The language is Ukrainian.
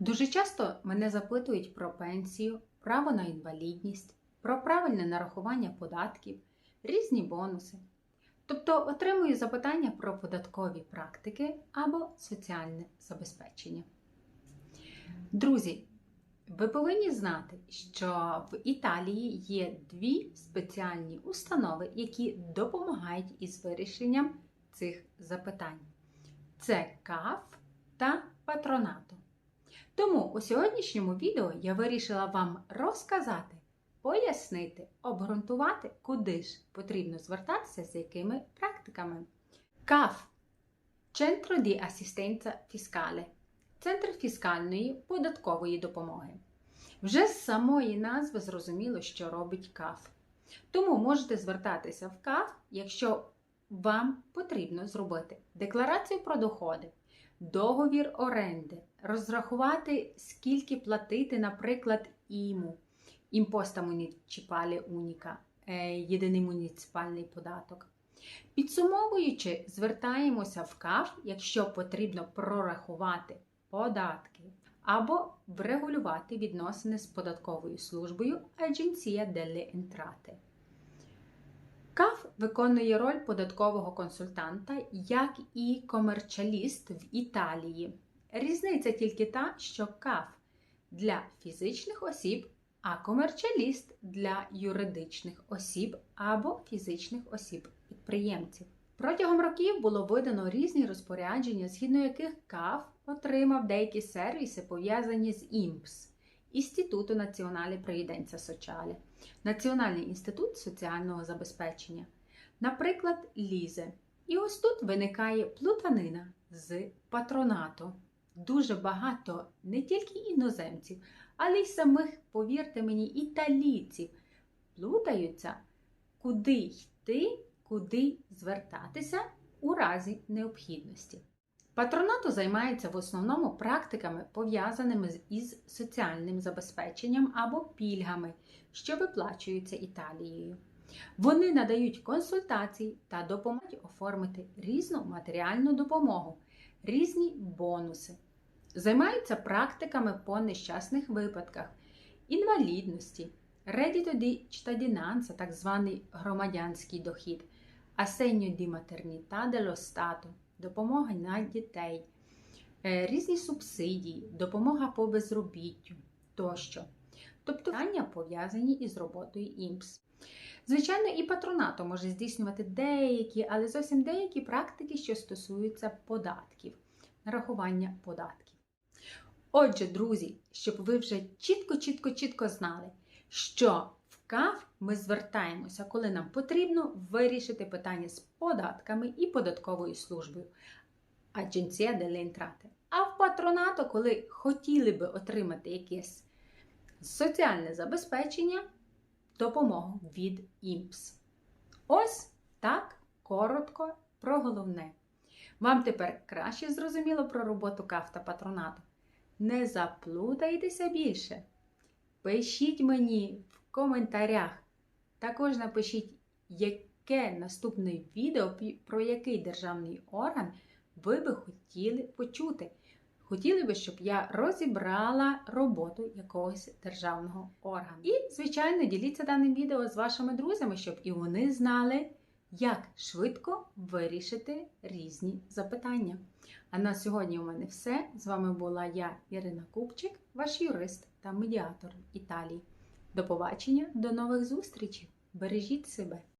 Дуже часто мене запитують про пенсію, право на інвалідність, про правильне нарахування податків, різні бонуси. Тобто отримую запитання про податкові практики або соціальне забезпечення. Друзі, ви повинні знати, що в Італії є дві спеціальні установи, які допомагають із вирішенням цих запитань: це КАФ та Патронато. Тому у сьогоднішньому відео я вирішила вам розказати, пояснити, обґрунтувати, куди ж потрібно звертатися з якими практиками. КАФ Centro di Assistenza Fiscale Центр фіскальної податкової допомоги. Вже з самої назви зрозуміло, що робить КАФ. Тому можете звертатися в КАФ, якщо вам потрібно зробити декларацію про доходи, договір оренди, розрахувати, скільки платити, наприклад, іму, імпоста муніципалі уніка, е, єдиний муніципальний податок. Підсумовуючи, звертаємося в КАФ, якщо потрібно прорахувати податки або врегулювати відносини з податковою службою Агенція delle Entrate. КАФ виконує роль податкового консультанта, як і комерчаліст в Італії. Різниця тільки та, що КАФ для фізичних осіб, а комерчаліст для юридичних осіб або фізичних осіб-підприємців. Протягом років було видано різні розпорядження, згідно яких КАФ отримав деякі сервіси, пов'язані з ІМПС Інституту Націоналі Преїденця Сочалі, Національний інститут соціального забезпечення, наприклад, Лізе. І ось тут виникає плутанина з патронату. Дуже багато не тільки іноземців, але й самих, повірте мені, італійців плутаються, куди йти, куди звертатися у разі необхідності. Патронату займається в основному практиками, пов'язаними із соціальним забезпеченням або пільгами, що виплачуються Італією. Вони надають консультації та допомагають оформити різну матеріальну допомогу, різні бонуси. Займаються практиками по нещасних випадках, інвалідності, редіто ді cittadinanza, так званий громадянський дохід, асеньо ді матерніта дело стато, допомога на дітей, е, різні субсидії, допомога по безробіттю тощо. Тобто питання пов'язані із роботою ІМС. Звичайно, і патронато може здійснювати деякі, але зовсім деякі практики, що стосуються податків, нарахування податків. Отже, друзі, щоб ви вже чітко-чітко-чітко знали, що КАФ ми звертаємося, коли нам потрібно вирішити питання з податками і податковою службою. Агенція Entrate. А в патронато, коли хотіли би отримати якесь соціальне забезпечення, допомогу від ІМПС. Ось так коротко про головне. Вам тепер краще зрозуміло про роботу КАФ та патронату. Не заплутайтеся більше. Пишіть мені в коментарях. Також напишіть, яке наступне відео, про який державний орган ви би хотіли почути. Хотіли би, щоб я розібрала роботу якогось державного органу. І, звичайно, діліться даним відео з вашими друзями, щоб і вони знали, як швидко вирішити різні запитання. А на сьогодні у мене все. З вами була я, Ірина Купчик, ваш юрист та медіатор Італії. До побачення, до нових зустрічей! Бережіть себе!